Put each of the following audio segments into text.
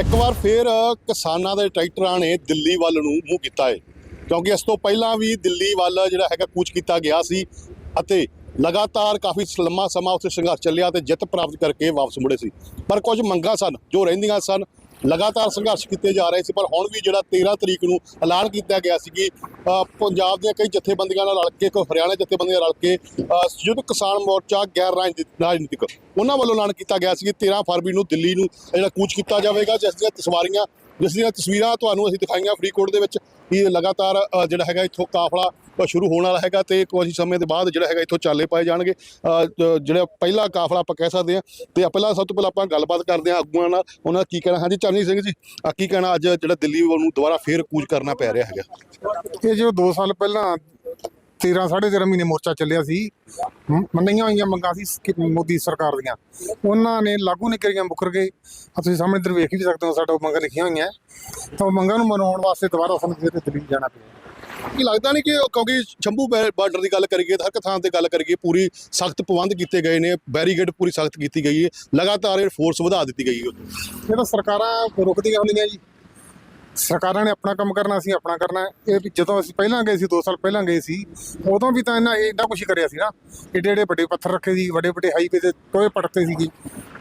ਇੱਕ ਵਾਰ ਫੇਰ ਕਿਸਾਨਾਂ ਦੇ ਟਰੈਕਟਰਾਂ ਨੇ ਦਿੱਲੀ ਵੱਲ ਨੂੰ ਮੂੰਹ ਕੀਤਾ ਹੈ ਕਿਉਂਕਿ ਇਸ ਤੋਂ ਪਹਿਲਾਂ ਵੀ ਦਿੱਲੀ ਵੱਲ ਜਿਹੜਾ ਹੈਗਾ ਕੂਚ ਕੀਤਾ ਗਿਆ ਸੀ ਅਤੇ ਲਗਾਤਾਰ ਕਾਫੀ ਲੰਮਾ ਸਮਾਂ ਉੱਥੇ ਸੰਘਰਸ਼ ਚੱਲਿਆ ਤੇ ਜਿੱਤ ਪ੍ਰਾਪਤ ਕਰਕੇ ਵਾਪਸ ਮੁੜੇ ਸੀ। ਪਰ ਕੁਝ ਮੰਗਾਂ ਸਨ, ਜੋ ਰਹਿੰਦੀਆਂ ਸਨ ਲਗਾਤਾਰ ਸੰਘਰਸ਼ ਕੀਤੇ ਜਾ ਰਹੇ ਸੀ ਪਰ ਹੁਣ ਵੀ ਜਿਹੜਾ 13 ਤਰੀਕ ਨੂੰ ਐਲਾਨ ਕੀਤਾ ਗਿਆ ਸੀ ਕਿ ਪੰਜਾਬ ਦੀਆਂ ਕਈ ਜਥੇਬੰਦੀਆਂ ਨਾਲ ਰਲ ਕੇ ਕੋਈ ਹਰਿਆਣਾ ਜਥੇਬੰਦੀਆਂ ਨਾਲ ਰਲ ਕੇ ਅ, ਸੰਯੁਕਤ ਕਿਸਾਨ ਮੋਰਚਾ ਗੈਰ ਰਾਜਨੀਤਿਕ ਰਾਜਨੀਤਿਕ ਉਹਨਾਂ ਵੱਲੋਂ ਐਲਾਨ ਕੀਤਾ ਗਿਆ ਸੀ ਕਿ 13 ਫਰਵਰੀ ਨੂੰ ਦਿੱਲੀ ਨੂੰ ਜਿਹੜਾ ਕੂਚ ਕੀਤਾ ਜਾਵੇਗਾ ਜਿਸ ਦੀਆਂ ਤਸਵਾਰੀਆਂ ਜਿਸ ਦੀਆਂ ਤਸਵੀਰਾਂ ਤੁਹਾਨੂੰ ਅਸੀਂ ਦਿਖਾਈਆਂ ਫਰੀਦਕੋਟ ਦੇ ਵਿੱਚ ਕਿ ਲਗਾਤਾਰ ਜਿਹੜਾ ਹੈਗਾ ਇੱਥੋਂ ਕਾਫਲਾ ਸ਼ੁਰੂ ਹੋਣ ਵਾਲਾ ਹੈਗਾ ਤੇ ਕੁਝ ਸਮੇਂ ਦੇ ਬਾਅਦ ਜਿਹੜਾ ਹੈਗਾ ਇੱਥੋਂ ਚਾਲੇ ਪਾਏ ਜਾਣਗੇ। ਅ, ਜਿਹੜਾ ਪਹਿਲਾ ਕਾਫਲਾ ਆਪਾਂ ਕਹਿ ਸਕਦੇ ਹਾਂ। ਤੇ ਪਹਿਲਾਂ ਸਭ ਤੋਂ ਪਹਿਲਾਂ ਆਪਾਂ ਗੱਲਬਾਤ ਕਰਦੇ ਹਾਂ ਆਗੂਆਂ ਨਾਲ। ਉਹਨਾਂ ਦਾ ਕੀ ਕਹਿਣਾ? ਹਾਂਜੀ ਚਰਨੀ ਸਿੰਘ ਜੀ ਆ ਕੀ ਕਹਿਣਾ? ਅੱਜ ਜਿਹੜਾ ਦਿੱਲੀ ਨੂੰ ਦੁਬਾਰਾ ਫੇਰ ਕੂਚ ਕਰਨਾ ਪੈ ਰਿਹਾ ਹੈਗਾ। ਇਹ ਜੋ 2 ਸਾਲ ਪਹਿਲਾਂ 13 13.5 ਮਹੀਨੇ ਮੋਰਚਾ ਚੱਲਿਆ ਸੀ। ਮੰਨੀਆਂ ਹੋਈਆਂ ਮੰਗਾਂ ਸੀ ਮੋਦੀ ਸਰਕਾਰ ਦੀਆਂ। ਉਹਨਾਂ ਨੇ ਲਾਗੂ ਨਹੀਂ ਕਰੀਆਂ, ਮੁੱਕਰ ਗਏ। ਆਹ ਤੁਸੀਂ ਸਾਹਮਣੇ ਇੱਧਰ ਵੇਖ ਵੀ ਸਕਦੇ ਹੋ, ਸਾਡਾ ਉਹ ਮੰਗਾਂ ਲਿਖੀਆਂ ਹੋਈਆਂ। ਤਾਂ ਉਹ ਮੰਗਾਂ ਨੂੰ ਮਨਾਉਣ ਵਾਸਤੇ ਦੁਬਾਰਾ ਸਾਨੂੰ ਫਿਰ ਦਿੱਲੀ ਜਾਣਾ ਪਿਆ। ਕੀ ਲੱਗਦਾ ਨਹੀਂ ਕਿ ਕਿਉਂਕਿ ਸ਼ੰਭੂ ਬੈ- ਬਾਰਡਰ ਦੀ ਗੱਲ ਕਰੀਏ ਤਾਂ ਹਰ ਇੱਕ ਥਾਂ ਤੇ ਗੱਲ ਕਰੀਏ, ਪੂਰੀ ਸਖਤ ਪ੍ਰਬੰਧ ਕੀਤੇ ਗਏ ਨੇ ਬੈਰੀਗੇਡ ਪੂਰੀ ਸਖਤ ਕੀਤੀ ਗਈ ਹੈ। ਲਗਾਤਾਰ ਇਹ ਫੋਰਸ ਵਧਾ ਦਿੱਤੀ ਗਈ ਹੈ। ਇਹ ਤਾਂ ਸਰਕਾਰਾਂ ਰੁਕਦੀਆਂ ਹੁੰਦੀਆਂ ਜੀ। ਸਰਕਾਰਾਂ ਨੇ ਆਪਣਾ ਕੰਮ ਕਰਨਾ ਸੀ, ਆਪਣਾ ਕਰਨਾ ਇਹ ਵੀ ਜਦੋਂ ਅਸੀਂ ਪਹਿਲਾਂ ਗਏ ਸੀ 2 ਸਾਲ ਪਹਿਲਾਂ ਗਏ ਸੀ, ਉਦੋਂ ਵੀ ਤਾਂ ਇਹਨਾਂ ਇੰਨਾ ਕੁਛ ਹੀ ਕਰਿਆ ਸੀ ਨਾ ਏਡੇ ਏਡੇ ਵੱਡੇ ਪੱਥਰ ਰੱਖੇ ਸੀ ਵੱਡੇ ਵੱਡੇ ਹਾਈਵੇ ਤੇ ਟੋਏ ਪਟਕਦੇ ਸੀਗੇ।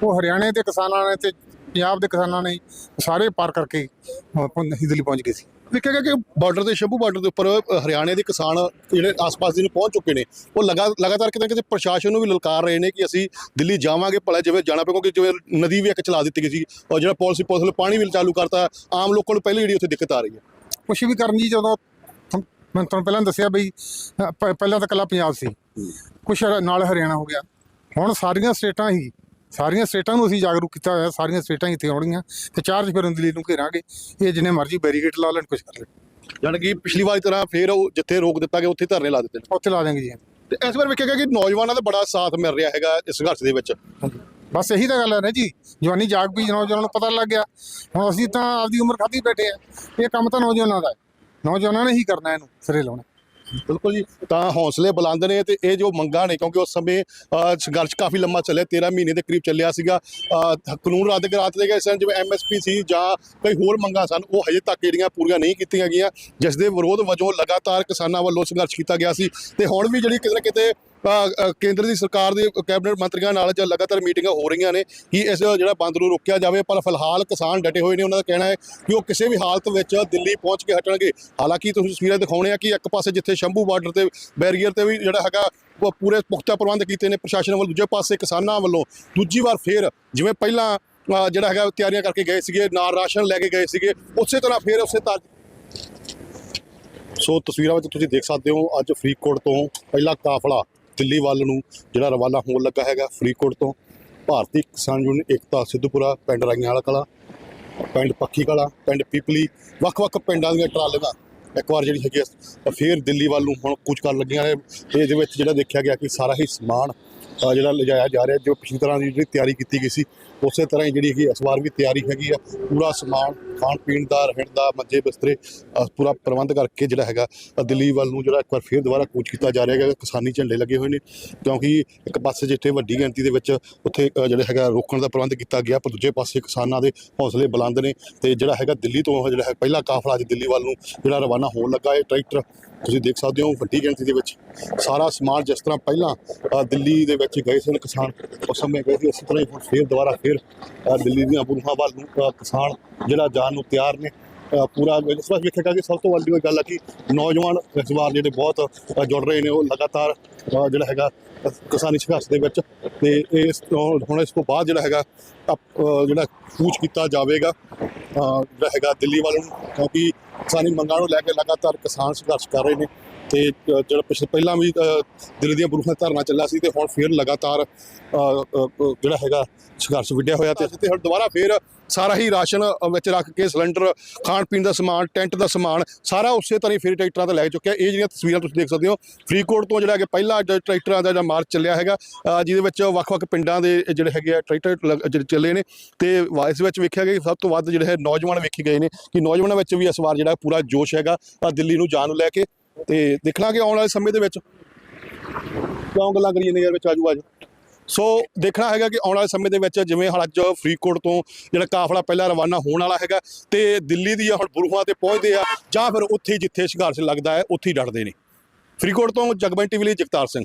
ਉਹ ਹਰਿਆਣੇ ਦੇ ਕਿਸਾਨਾਂ ਨੇ ਤੇ ਪੰਜਾਬ ਦੇ ਕਿਸਾਨਾਂ ਨੇ ਸਾਰੇ ਪਾਰ ਕਰਕੇ ਅਹ, ਪਹੁੰ- ਅਸੀਂ ਦਿੱਲੀ ਪਹੁੰਚ ਗਏ ਸੀ। ਦੇਖਿਆ ਗਿਆ ਕਿ ਬਾਰਡਰ ਤੇ ਸ਼ੰਭੂ ਬਾਰਡਰ ਦੇ ਉੱਪਰ ਹਰਿਆਣੇ ਦੇ ਕਿਸਾਨ ਜਿਹੜੇ ਆਸ-ਪਾਸ ਦੇ ਨੂੰ ਪਹੁੰਚ ਚੁੱਕੇ ਨੇ ਉਹ ਲਗਾ ਲਗਾਤਾਰ ਕਿਤੇ ਕਿਤੇ ਪ੍ਰਸ਼ਾਸਨ ਨੂੰ ਵੀ ਲਲਕਾਰ ਰਹੇ ਨੇ ਕਿ ਅਸੀਂ ਦਿੱਲੀ ਜਾਵਾਂਗੇ ਭਲਾ ਜਿਵੇਂ ਜਾਣਾ ਪਏਗਾ ਕਿਉਂਕਿ ਜਿਵੇਂ ਨਦੀ ਵੀ ਇੱਕ ਚਲਾ ਦਿੱਤੀ ਗਈ ਸੀ ਔਰ ਜਿਹੜਾ ਪਾਲਿਸੀ ਪੁਲਿਸ ਪਾਣੀ ਵੀ ਚਾਲੂ ਕਰਤਾ ਆਮ ਲੋਕਾਂ ਨੂੰ ਪਹਿਲੀ ਜਿਹੜੀ ਉੱਥੇ ਦਿੱਕਤ ਆ ਰਹੀ ਹੈ। ਕੁਛ ਵੀ ਕਰਨ ਜੀ ਜਦੋਂ ਮੈਂ ਤੁਹਾਨੂੰ ਪਹਿਲਾਂ ਦੱਸਿਆ ਬਈ ਪਹਿਲਾਂ ਤਾਂ ਇਕੱਲਾ ਪੰਜਾਬ ਸੀ। ਕੁਛ ਨਾਲ ਹਰਿਆਣਾ ਹੋ ਗਿਆ। ਹੁਣ ਸਾਰੀਆਂ ਸਟੇਟਾਂ ਹੀ ਸਾਰੀਆਂ ਸਟੇਟਾਂ ਨੂੰ ਅਸੀਂ ਜਾਗਰੂਕ ਕੀਤਾ ਹੋਇਆ ਸਾਰੀਆਂ ਸਟੇਟਾਂ ਇੱਥੇ ਆਉਣਗੀਆਂ ਤੇ ਚਾਰਜ ਫਿਰ ਦਿੱਲੀ ਨੂੰ ਘੇਰਾਂਗੇ ਇਹ ਜਿੰਨੇ ਮਰਜ਼ੀ ਬੈਰੀਕੇਡ ਲਾ ਲੈਣ ਕੁਛ ਕਰ ਲੈਣ। ਜਾਣੀ ਕਿ ਪਿਛਲੀ ਵਾਰੀ ਤਰ੍ਹਾਂ ਫੇਰ ਉਹ ਜਿੱਥੇ ਰੋਕ ਦਿੱਤਾ ਗਿਆ ਉੱਥੇ ਧਰਨੇ ਲਾ ਦਿੱਤੇ ਨੇ। ਉੱਥੇ ਲਾ ਦੇਣਗੇ ਜੀ। ਤੇ ਇਸ ਵਾਰ ਵੇਖਿਆ ਗਿਆ ਕਿ ਨੌਜਵਾਨਾਂ ਦਾ ਬੜਾ ਸਾਥ ਮਿਲ ਰਿਹਾ ਹੈਗਾ ਇਸ ਸੰਘਰਸ਼ ਦੇ ਵਿੱਚ। ਬਸ ਇਹੀ ਤਾਂ ਗੱਲ ਹੈ ਨਾ ਜੀ ਜਵਾਨੀ ਜਾਗ ਪਈ ਨੌਜਵਾਨਾਂ ਨੂੰ ਪਤਾ ਲੱਗ ਗਿਆ। ਹੁਣ ਅਸੀਂ ਤਾਂ ਆਪਦੀ ਉਮਰ ਖਾਧੀ ਬੈਠੇ ਆ ਇਹ ਕੰਮ ਤਾਂ ਨੌਜਵਾਨਾਂ ਦਾ ਹੈ। ਨੌਜਵਾਨਾਂ ਨੇ ਹੀ ਕਰਨਾ ਇਹਨੂੰ ਸਿਰੇ ਲਾਉਣਾ। ਬਿਲਕੁਲ ਜੀ। ਤਾਂ ਹੌਸਲੇ ਬੁਲੰਦ ਨੇ ਤੇ ਇਹ ਜੋ ਮੰਗਾਂ ਨੇ ਕਿਉਂਕਿ ਉਸ ਸਮੇਂ ਅ, ਸੰਘਰਸ਼ ਕਾਫੀ ਲੰਮਾ ਚੱਲਿਆ 13 ਮਹੀਨੇ ਦੇ ਕਰੀਬ ਚੱਲਿਆ ਸੀਗਾ। ਕਾਨੂੰਨ ਰੱਦ ਕਰਾ ਦਿੱਤੇ ਗਏ ਸਨ ਜਿਵੇਂ ਐਮਐਸਪੀ ਸੀ ਜਾਂ ਕਈ ਹੋਰ ਮੰਗਾਂ ਸਨ ਉਹ ਹਜੇ ਤੱਕ ਜਿਹੜੀਆਂ ਪੂਰੀਆਂ ਨਹੀਂ ਕੀਤੀਆਂ ਗਈਆਂ। ਜਿਸ ਦੇ ਵਿਰੋਧ ਵਜੋਂ ਲਗਾਤਾਰ ਕਿਸਾਨਾਂ ਵੱਲੋਂ ਸੰਘਰਸ਼ ਕੀਤਾ ਗਿਆ ਸੀ। ਤੇ ਹੁਣ ਵੀ ਜਿਹੜੀ ਕਿਤੇ ਨਾ ਕਿਤੇ ਕੇਂਦਰ ਦੀ ਸਰਕਾਰ ਦੇ ਕੈਬਨਿਟ ਮੰਤਰੀਆਂ ਨਾਲ ਜਾਂ ਲਗਾਤਾਰ ਮੀਟਿੰਗਾਂ ਹੋ ਰਹੀਆਂ ਨੇ ਕਿ ਇਸ ਜਿਹੜਾ ਬੰਦ ਨੂੰ ਰੋਕਿਆ ਜਾਵੇ, ਪਰ ਫਿਲਹਾਲ ਕਿਸਾਨ ਡਟੇ ਹੋਏ ਨੇ। ਉਹਨਾਂ ਦਾ ਕਹਿਣਾ ਹੈ ਕਿ ਉਹ ਕਿਸੇ ਵੀ ਹਾਲਤ ਵਿੱਚ ਦਿੱਲੀ ਪਹੁੰਚ ਕੇ ਹਟਣਗੇ। ਹਾਲਾਂਕਿ ਤੁਸੀਂ ਤਸਵੀਰਾਂ ਦਿਖਾਉਣੇ ਆ ਕਿ ਇੱਕ ਪਾਸੇ ਜਿੱਥੇ ਸ਼ੰਭੂ ਬਾਰਡਰ ਤੇ ਬੈਰੀਅਰ ਤੇ ਵੀ ਜਿਹੜਾ ਹੈਗਾ, ਉਹ ਪੂਰੇ ਪੁਖਤਾ ਪ੍ਰਬੰਧ ਕੀਤੇ ਨੇ ਪ੍ਰਸ਼ਾਸਨ ਵੱਲੋਂ। ਦੂਜੇ ਪਾਸੇ ਕਿਸਾਨਾਂ ਵੱਲੋਂ ਦੂਜੀ ਵਾਰ ਫੇਰ ਜਿਵੇਂ ਪਹਿਲਾਂ ਜਿਹੜਾ ਹੈਗਾ ਤਿਆਰੀਆਂ ਕਰਕੇ ਗਏ ਸੀਗੇ, ਨਾਲ ਰਾਸ਼ਨ ਲੈ ਕੇ ਗਏ ਸੀਗੇ, ਉਸੇ ਤਰ੍ਹਾਂ ਫੇਰ ਉਸੇ ਤਰ੍ਹਾਂ ਸੋ ਤਸਵੀਰਾਂ ਵਿੱਚ ਤੁਸੀਂ ਦੇਖ ਸਕਦੇ ਹੋ, ਅੱਜ ਫਰੀਦਕੋਟ ਤੋਂ ਪਹਿਲਾ ਕਾਫਲਾ ਦਿੱਲੀ ਵੱਲ ਨੂੰ ਜਿਹੜਾ ਰਵਾਨਾ ਹੋਣ ਲੱਗਾ ਹੈਗਾ ਫਰੀਦਕੋਟ ਤੋਂ। ਭਾਰਤੀ ਕਿਸਾਨ ਯੂਨੀਅਨ ਏਕਤਾ ਸਿੱਧੂਪੁਰਾ ਪਿੰਡ ਰਾਈਆਂ ਵਾਲਾ ਕਲਾ ਪਿੰਡ ਪੱਖੀ ਕਲਾ ਪਿੰਡ ਪੀਪਲੀ ਵੱਖ-ਵੱਖ ਪਿੰਡਾਂ ਦੀਆਂ ਟਰਾਲੀਆਂ ਇੱਕ ਵਾਰ ਜਿਹੜੀ ਹੈਗੀ ਆ, ਫੇਰ ਦਿੱਲੀ ਵੱਲ ਨੂੰ ਹੁਣ ਕੁਝ ਕਰਨ ਲੱਗੀਆਂ ਨੇ। ਤੇ ਇਹਦੇ ਵਿੱਚ ਜਿਹੜਾ ਦੇਖਿਆ ਗਿਆ ਕਿ ਸਾਰਾ ਹੀ ਸਮਾਨ ਜਿਹੜਾ ਲਿਜਾਇਆ ਜਾ ਰਿਹਾ, ਜੋ ਪਿਛਲੀ ਤਰ੍ਹਾਂ ਦੀ ਜਿਹੜੀ ਤਿਆਰੀ ਕੀਤੀ ਗਈ ਸੀ, ਉਸੇ ਤਰ੍ਹਾਂ ਹੀ ਜਿਹੜੀ ਹੈਗੀ ਇਸ ਵਾਰ ਵੀ ਤਿਆਰੀ ਹੈਗੀ ਆ। ਪੂਰਾ ਸਮਾਨ ਖਾਣ ਪੀਣ ਦਾ, ਰਹਿਣ ਦਾ, ਮੰਜੇ ਬਿਸਤਰੇ ਪੂਰਾ ਪ੍ਰਬੰਧ ਕਰਕੇ ਜਿਹੜਾ ਹੈਗਾ ਦਿੱਲੀ ਵੱਲ ਨੂੰ ਜਿਹੜਾ ਇੱਕ ਵਾਰ ਫੇਰ ਦੁਬਾਰਾ ਕੂਚ ਕੀਤਾ ਜਾ ਰਿਹਾ ਹੈਗਾ। ਕਿਸਾਨੀ ਝੰਡੇ ਲੱਗੇ ਹੋਏ ਨੇ, ਕਿਉਂਕਿ ਇੱਕ ਪਾਸੇ ਜਿੱਥੇ ਵੱਡੀ ਗਿਣਤੀ ਦੇ ਵਿੱਚ ਉੱਥੇ ਜਿਹੜਾ ਹੈਗਾ ਰੋਕਣ ਦਾ ਪ੍ਰਬੰਧ ਕੀਤਾ ਗਿਆ, ਪਰ ਦੂਜੇ ਪਾਸੇ ਕਿਸਾਨਾਂ ਦੇ ਹੌਸਲੇ ਬੁਲੰਦ ਨੇ। ਤੇ ਜਿਹੜਾ ਹੈਗਾ ਦਿੱਲੀ ਤੋਂ ਜਿਹੜਾ ਹੈ, ਪਹਿਲਾ ਕਾਫਲਾ ਅੱਜ ਦਿੱਲੀ ਵੱਲ ਨੂੰ ਜਿਹੜਾ ਰਵਾਨਾ ਹੋਣ ਲੱਗਾ ਹੈ। ਟਰੈਕਟਰ ਤੁਸੀਂ ਦੇਖ ਸਕਦੇ ਹੋ ਵੱਡੀ ਗਿਣਤੀ ਦੇ ਵਿੱਚ ਸਾਰਾ ਸਮਾਨ ਜਿਸ ਤਰ੍ਹਾਂ ਪਹਿਲਾਂ ਦਿੱਲੀ ਦੇ ਵਿੱਚ ਗਏ ਸਨ ਕਿਸਾਨ, ਉਸ ਸਮੇਂ ਗਏ ਸੀ ਉਸੇ ਤਰ੍ਹਾਂ ਹੀ ਹੁਣ ਫੇਰ ਦੁਬਾਰਾ ਫੇਰ ਦਿੱਲੀ ਦੀਆਂ ਬੁਰਹਾਂ ਵੱਲ ਨੂੰ ਕਿਸਾਨ ਜਿਹੜਾ ਜਾਣ ਨੂੰ ਤਿਆਰ ਨੇ ਪੂਰਾ ਇਸ ਵਾਰ ਵੇਖਿਆ ਗਿਆ ਕਿ ਸਭ ਤੋਂ ਵੱਡੀ ਗੱਲ ਹੈ ਕਿ ਨੌਜਵਾਨ ਇਸ ਵਾਰ ਜਿਹੜੇ ਬਹੁਤ ਜੁੜ ਰਹੇ ਨੇ, ਉਹ ਲਗਾਤਾਰ ਜਿਹੜਾ ਹੈਗਾ, ਕਿਸਾਨੀ ਸੰਘਰਸ਼ ਦੇ ਵਿੱਚ ਤੇ ਇਸ ਹੁਣ ਇਸ ਤੋਂ ਬਾਅਦ ਜਿਹੜਾ ਹੈਗਾ ਜਿਹੜਾ ਕੂਚ ਕੀਤਾ ਜਾਵੇਗਾ ਜਿਹੜਾ ਹੈਗਾ ਦਿੱਲੀ ਵੱਲ ਨੂੰ, ਕਿਉਂਕਿ ਕਿਸਾਨੀ ਮੰਗਾਂ ਨੂੰ ਲੈ ਕੇ ਲਗਾਤਾਰ ਕਿਸਾਨ ਸੰਘਰਸ਼ ਕਰ ਰਹੇ ਨੇ। ਤੇ ਜਿਹੜਾ ਪਿਛਲੇ ਪਹਿਲਾਂ ਵੀ ਦਿੱਲੀ ਦੀਆਂ ਬਰੂਹਾਂ ਧਰਨਾ ਚੱਲਿਆ ਸੀ ਤੇ ਹੁਣ ਫੇਰ ਲਗਾਤਾਰ ਜਿਹੜਾ ਹੈਗਾ ਸੰਘਰਸ਼ ਵਿੱਢਿਆ ਹੋਇਆ ਤੇ ਤੇ ਹੁਣ ਦੁਬਾਰਾ ਫੇਰ ਸਾਰਾ ਹੀ ਰਾਸ਼ਨ ਵਿੱਚ ਰੱਖ ਕੇ ਸਿਲੰਡਰ ਖਾਣ ਪੀਣ ਦਾ ਸਮਾਨ, ਟੈਂਟ ਦਾ ਸਮਾਨ, ਸਾਰਾ ਉਸੇ ਤਰ੍ਹਾਂ ਹੀ ਫੇਰ ਟਰੈਕਟਰਾਂ ਤੇ ਲੈ ਚੁੱਕਿਆ। ਇਹ ਜਿਹੜੀਆਂ ਤਸਵੀਰਾਂ ਤੁਸੀਂ ਦੇਖ ਸਕਦੇ ਹੋ, ਫਰੀਦਕੋਟ ਤੋਂ ਜਿਹੜਾ ਕਿ ਪਹਿਲਾ ਟਰੈਕਟਰਾਂ ਦਾ ਜਿਹੜਾ ਮਾਰਚ ਚੱਲਿਆ ਹੈਗਾ ਜਿਹਦੇ ਵਿੱਚ ਵੱਖ-ਵੱਖ ਪਿੰਡਾਂ ਦੇ ਜਿਹੜੇ ਹੈਗੇ ਆ ਟਰੈਕਟਰ ਲ- ਜਿਹੜੇ ਚੱਲੇ ਨੇ ਤੇ ਵਾ- ਇਸ ਵਿੱਚ ਵੇਖਿਆ ਗਿਆ ਕਿ ਸਭ ਤੋਂ ਵੱਧ ਜਿਹੜੇ ਹੈ ਨੌਜਵਾਨ ਵੇਖੇ ਗਏ ਨੇ ਕਿ ਨੌਜਵਾਨਾਂ ਵਿੱਚ ਵੀ ਇਸ ਵਾਰ ਜਿਹੜਾ ਪੂਰਾ ਜੋਸ਼ ਹੈਗਾ ਦਿੱਲੀ ਨੂੰ ਜਾਣ ਨੂੰ ਲੈ ਕੇ। ਤੇ ਦੇਖਣਾ ਕਿ ਆਉਣ ਵਾਲੇ ਸਮੇਂ ਦੇ ਵਿੱਚ ਕਿਉਂ ਗੱਲਾਂ ਕਰੀਏ ਨੇ ਯਾਰ ਵਿੱਚ ਆਜੂ ਆਜੂ ਸੋ ਦੇਖਣਾ ਹੈਗਾ ਕਿ ਆਉਣ ਵਾਲੇ ਸਮੇਂ ਦੇ ਵਿੱਚ ਜਿਵੇਂ ਹੁਣ ਅੱਜ ਫਰੀਦਕੋਟ ਤੋਂ ਜਿਹੜਾ ਕਾਫਲਾ ਪਹਿਲਾਂ ਰਵਾਨਾ ਹੋਣ ਵਾਲਾ ਹੈਗਾ ਤੇ ਦਿੱਲੀ ਦੀਆਂ ਹੁਣ ਬੁਰੂਹਾਂ ਤੇ ਪਹੁੰਚਦੇ ਆ ਜਾਂ ਫਿਰ ਉੱਥੇ ਹੀ ਜਿੱਥੇ ਸੰਘਰਸ਼ ਲੱਗਦਾ ਹੈ, ਉੱਥੇ ਹੀ ਡਟਦੇ ਨੇ। ਫਰੀਦਕੋਟ ਤੋਂ ਜਗਬਨ ਟੀਵੀ ਲਈ ਜਗਤਾਰ ਸਿੰਘ।